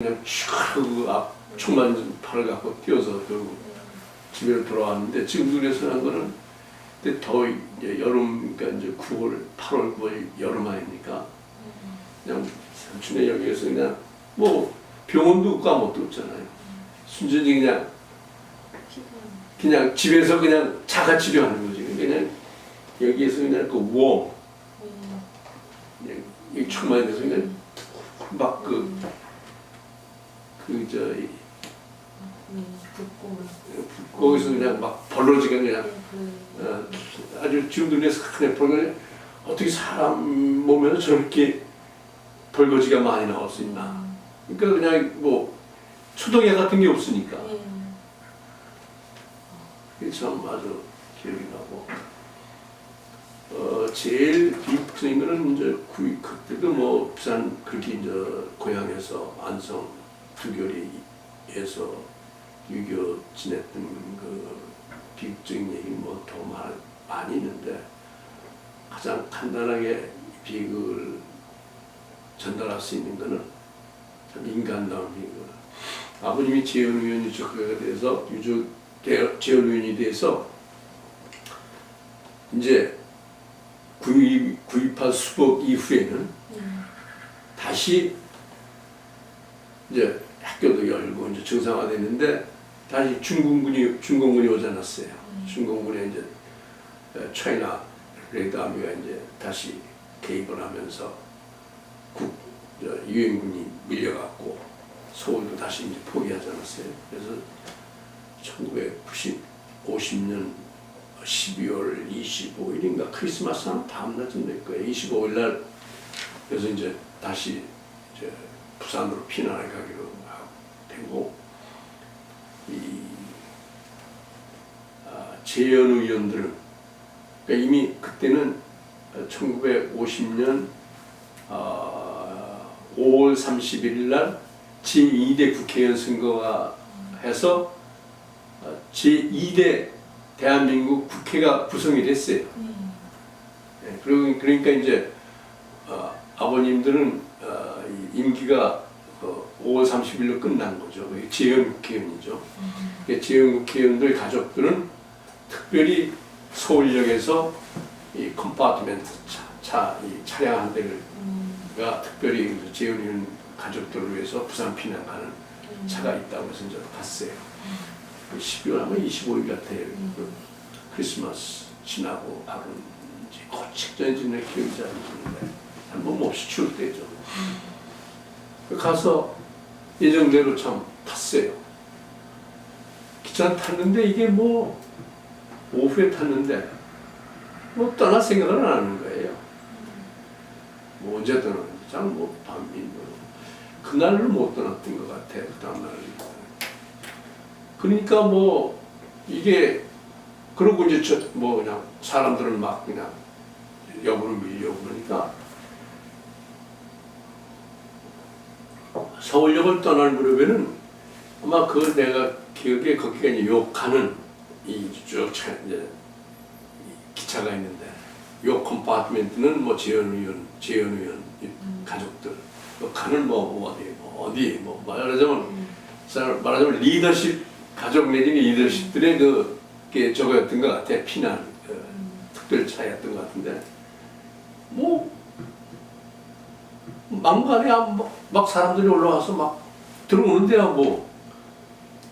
그냥 슉앞 총만 팔을 갖고 뛰어서 결국 집에 돌아왔는데 지금 한 거는 근데 더 이제 여름 그러니까 이제 9월, 8월, 9월 여름 아닙니까? 그냥 삼촌의 여기에서 그냥 뭐 병원도 없고 아무것도 없잖아요. 순전히 그냥 그냥 집에서 그냥 자가 치료하는 거지. 그냥 여기에서 그냥 그 웜, 그냥 이 충만이 돼서 그냥 막그 그저 거기서 그냥 막 벌러지게 그냥 어, 아주 지금 눈에서 그냥 벌거지 어떻게 사람 몸에서 저렇게 벌거지가 많이 나올 수 있나? 그러니까 그냥 뭐 초동약 같은 게 없으니까. 그게 참 아주 기억이 나고. 어 제일 비극적인 거는 이제 구이 그때도 뭐 부산 그렇게 이제 고향에서 안성 두교리에서 유교 지냈던 그 비극적인 얘기 뭐더 많이 있는데 가장 간단하게 비극을 전달할 수 있는 거는 참 인간다운 비극. 아버님이 재현 의원이죠. 그에 대해서 대- 재현 의원이 돼서 이제 구입 구입한 수복 이후에는 다시 학교도 열고 이제 정상화됐는데 다시 중공군이 중공군이 오지 않았어요. 중공군에 이제 어, 차이나 레드 아미가 이제 다시 개입을 하면서 국 저, 유엔군이 밀려갔고 서울도 다시 이제 포기하지 않았어요. 그래서 1950년 12월 25일인가 크리스마스 한 다음날쯤 될 거예요. 25일 날 그래서 이제 다시 이제 부산으로 피난을 가기로 되고 이 아, 재연 의원들은 그러니까 이미 그때는 1950년 아, 5월 31일 날 제2대 국회의원 선거가 해서 아, 제2대 대한민국 국회가 구성이 됐어요. 예, 그리고 그러니까 이제 어, 아버님들은 어, 이 임기가 어, 5월 30일로 끝난 거죠. 재연 국회의원이죠. 그 재연 국회의원들 가족들은 특별히 서울역에서 이 컴파트멘트 차, 차, 이 차량 한 대가 특별히 그 재연 의원 가족들을 위해서 부산 피난 가는 차가 있다고 해서 이제 갔어요. 12월 아마 25일 같아요. 그 크리스마스 지나고 바로 이제 그 직전에 지내 기억이 잘안 나는데 한번 몹시 추울 때죠. 그 가서 예정대로 참 탔어요. 기차 탔는데 이게 뭐 오후에 탔는데 뭐 떠날 생각을 안 하는 거예요. 뭐 언제 떠나는지 잘뭐 밤이 뭐 그날을 못 떠났던 것 같아 그 다음날. 그러니까 뭐 이게 그러고 이제 저 뭐 그냥 사람들은 막 그냥 역으로 밀려고 그러니까 서울역을 떠날 무렵에는 아마 그 내가 기억에 거기가 이제 욕하는 이쭉 이제 이 기차가 있는데 요 컴파트멘트는 뭐 재현 의원, 재현 의원 이 가족들, 또 가는 뭐, 뭐 어디, 뭐 어디, 뭐 말하자면 자, 말하자면 리더십 가족 내지는 리더십들의 그게 저거였던 것 같아 피난 그 특별 차였던 것 같은데. 뭐 막판에 막, 막 사람들이 올라와서 막 들어오는데요 뭐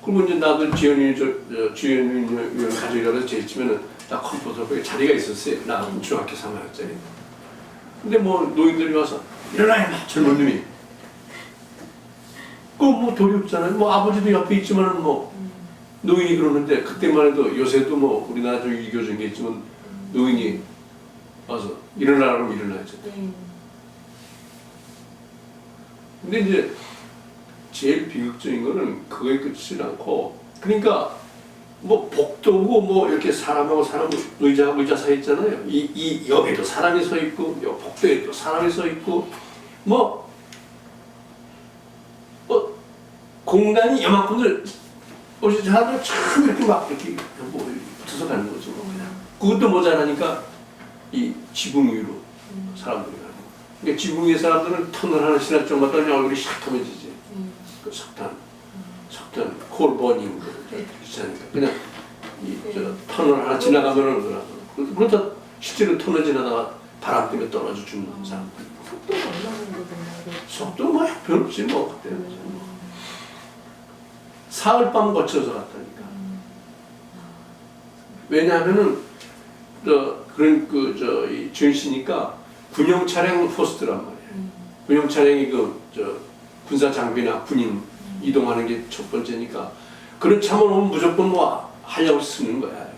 그리고 이제 나도 지연이 의원 가족이라서 제치면은 나 컴포터블에 자리가 있었어요. 나 중학교 3학년짜리. 근데 뭐 노인들이 와서 일어나 임마 젊은 놈이. 그뭐 돌이 없잖아요. 뭐 아버지도 옆에 있지만은 뭐 노인이 그러는데 그때만 해도 요새도 뭐 우리나라 좀 이교적인 게 있지만 노인이 와서 일어나라고 일어나죠 근데 이제 제일 비극적인 거는 그거에 끝이지 않고 그러니까 뭐 복도고 뭐 이렇게 사람하고 사람 의자하고 의자 서 있잖아요. 이, 이 여기도 사람이 서 있고 요 복도에도 사람이 서 있고 뭐, 뭐 공간이 요만큼들 어제 사람들 참 이렇게 막 이렇게 뭐 붙어서 가는 거죠. 뭐 그냥 그것도 모자라니까 이 지붕 위로 사람들이 가는 거. 그러니까 지붕 위에 사람들은 터널 하나 지날 적마다 얼굴이 샥하면지지. 석탄, 석탄 콜 버닝 네. 그렇잖아요. 그냥 이저 터널 하나 지나가면은 그냥 그렇다 실제로 터널 지나다가 바람 때문에 떨어져 죽는 사람. 속도가 얼마 정도 되나요? 속도 뭐 별없지 뭐 그때 사흘 밤 거쳐서 갔다니까. 왜냐하면은 저 그런 그저이 준씨니까 군용 차량 호스트란 말이에요. 음. 군용 차량이 그저 군사 장비나 군인 이동하는 게 첫 번째니까 그런 차만 오면 무조건 뭐 하려고 쓰는 거야.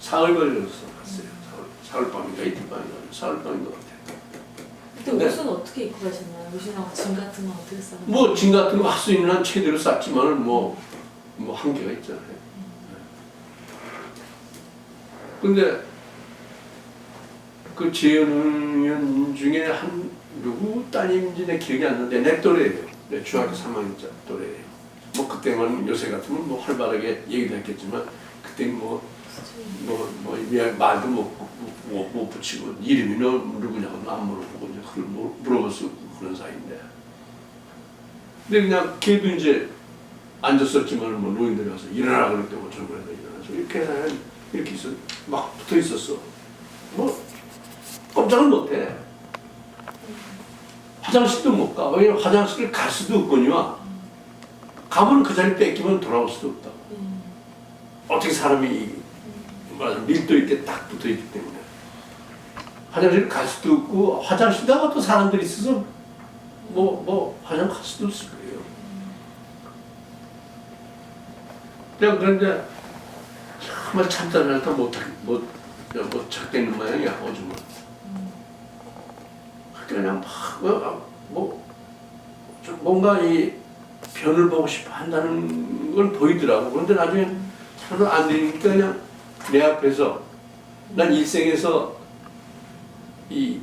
사흘 걸려서 갔어요. 사흘, 사흘 밤인가 이틀 밤인가 사흘 밤인 것 같아요. 그때 네. 옷은 어떻게 입고 가셨나요? 옷이랑 짐 같은 건 어떻게 싸요? 뭐짐 같은 거 할 수 있는 한 최대로 쌌지만은 뭐 뭐 한계가 있잖아요. 근데 그 재현 중에 한 누구 따님인지 내 기억이 안 나는데 내 또래예요. 내 중학교 3학년짜 또래예요. 뭐 그때만 요새 같으면 뭐 활발하게 얘기도 했겠지만 그때 뭐 뭐뭐 말도 못, 못, 못 붙이고 이름이 너 누구냐고 안 물어보고 이제 그걸 물- 물어볼 수 그런 사이인데. 근데 그냥 걔도 이제 앉았었지만 뭐 노인들이 와서 일어나라 그럴 때뭐 저번에서 일어나서 이렇게 해서 이렇게 있어 막 붙어 있었어. 뭐 꼼짝을 못해 화장실도 못 가. 왜냐면 화장실을 갈 수도 없거니와 가면 그 자리 뺏기면 돌아올 수도 없다고. 음. 어떻게 사람이 밀도 있게 딱 붙어 있기 때문에 화장실 갈 수도 없고 화장실다가 또 사람들이 있어서 뭐뭐 화장 갈 수도 없을 거예요. 그냥 그런데 정말 참다 참다 못못 못 찾겠는 모양이야 오줌을. 그냥 막뭐 좀 뭔가 이 변을 보고 싶어 한다는 걸 보이더라고. 그런데 나중에 하나도 안 되니까 그냥 내 앞에서 난 일생에서 이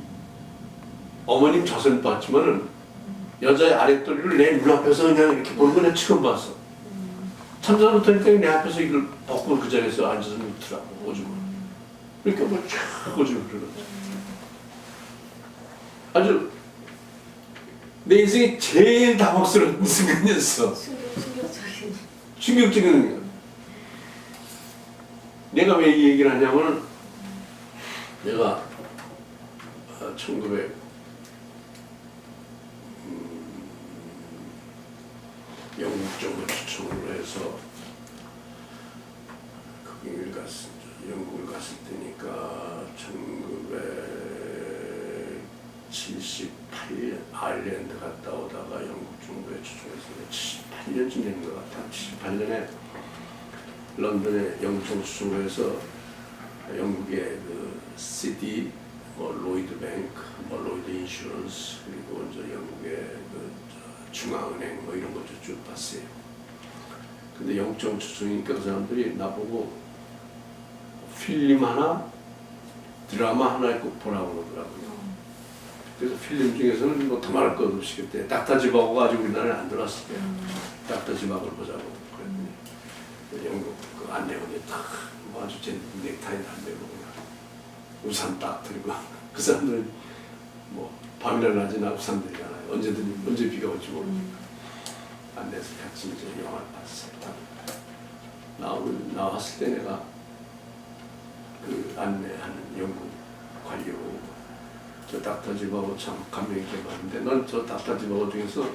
어머님 젖은 봤지만은 여자의 아랫도리를 내 눈 앞에서 그냥 이렇게 보는 건 처음 봤어. 참자 못하니까 내 앞에서 이걸 벗고 그 자리에서 앉아서 눕더라고 오줌을. 그러니까 뭐쫙 오줌을 흘러. 아주 내 인생에 제일 당혹스러운 순간이었어. 충격, 충격적인. 충격적인 거. 내가 왜 이 얘기를 하냐면은 내가 1900 음, 영국 쪽으로 추천을 해서 거기를 갔을 영국을 갔을 때니까 1978년 아일랜드 갔다 오다가 영국 정부에 추천해서 78년쯤 된것 같아. 78년에 런던에 영국 해서 영국의 그 시티, 뭐 로이드 뱅크, 뭐 로이드 인슈런스 그리고 이제 영국의 그 저, 중앙은행 뭐 이런 것도 쭉 봤어요. 근데 영적 추천이니까 그 사람들이 나보고 필름 하나, 드라마 하나 꼭 보라고 그러더라고요. 그래서 필름 중에서는 뭐 더 말할 것 없이 그때 닥터지바고가 아직 우리나라에 안 들어왔을 때요. 닥터지바고를 보자고 그랬더니 영국 그 안내원이 딱뭐 아주 제 넥타이 달매고 그냥 우산 딱 들고 그 사람들은 뭐 밤이나 낮이나 우산 들잖아요. 언제든 언제 비가 올지 모르고 안내서 같이 이제 영화를 봤어요. 딱 나오 나왔을 때 내가 그 안내하는 영국 관료 저 닥터 지바고 참 감명 깊게 봤는데 넌 저 닥터 지바고 중에서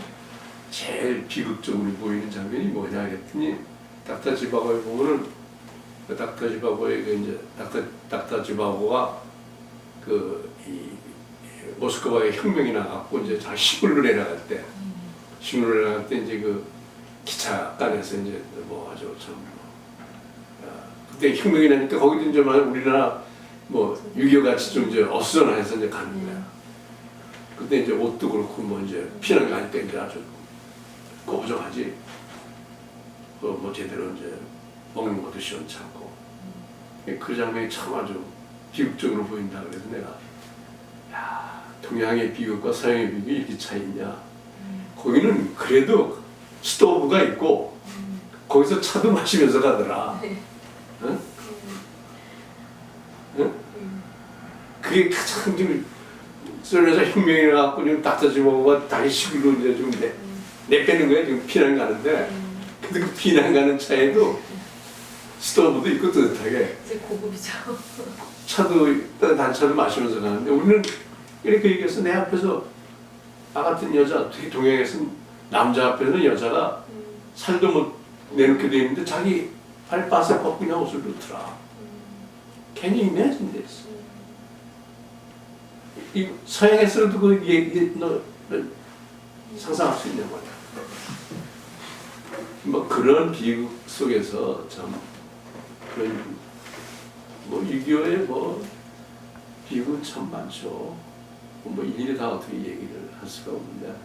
제일 비극적으로 보이는 장면이 뭐냐 했더니 닥터 지바고에 보면은 그 닥터 지바고의 그 이제 닥터 닥터 지바고가 그이 모스크바에 혁명이 나갔고 이제 잘 시골로 내려갈 때 시골로 내려갈 때 이제 그 기차간에서 이제 뭐 아주 참 아, 그때 혁명이 나니까 거기도 이제 막 우리나라 뭐6.25 같이 좀 이제 어수선해서 이제 가는 거야. 그때 이제 옷도 그렇고 뭐 이제 피난 가니까 이제 아주 고부정하지. 그뭐 제대로 이제 먹는 것도 시원찮고. 그 장면이 참 아주 비극적으로 보인다 그래서 내가 야 동양의 비극과 서양의 비극이 이렇게 차이 있냐. 거기는 그래도 스토브가 있고 거기서 차도 마시면서 가더라. 그게 가장 좀 썰려서 혁명이 나갖고 좀 닥터지바고가 다시 시골로 이제 좀 내, 내빼는 거야 지금 피난 가는데 음, 근데 그 피난 가는 차에도 스토브도 있고 뜨뜻하게 이제 고급이죠. 차도 따뜻한 차도 마시면서 가는데 우리는 이렇게 얘기해서 내 앞에서 나 같은 여자 특히 동양에서 남자 앞에서는 여자가 음, 살도 못 내놓게 돼 있는데 자기 발 바싹 벗고 그냥 옷을 넣더라. 음, imagine this? 음. 이 서양에서도 그 얘기 너, 너 상상할 수 있는 거야. 뭐 그런 비극 속에서 참 그런 뭐 6.25의 뭐 비극은 참 많죠. 뭐 일일이 다 어떻게 얘기를 할 수가 없는데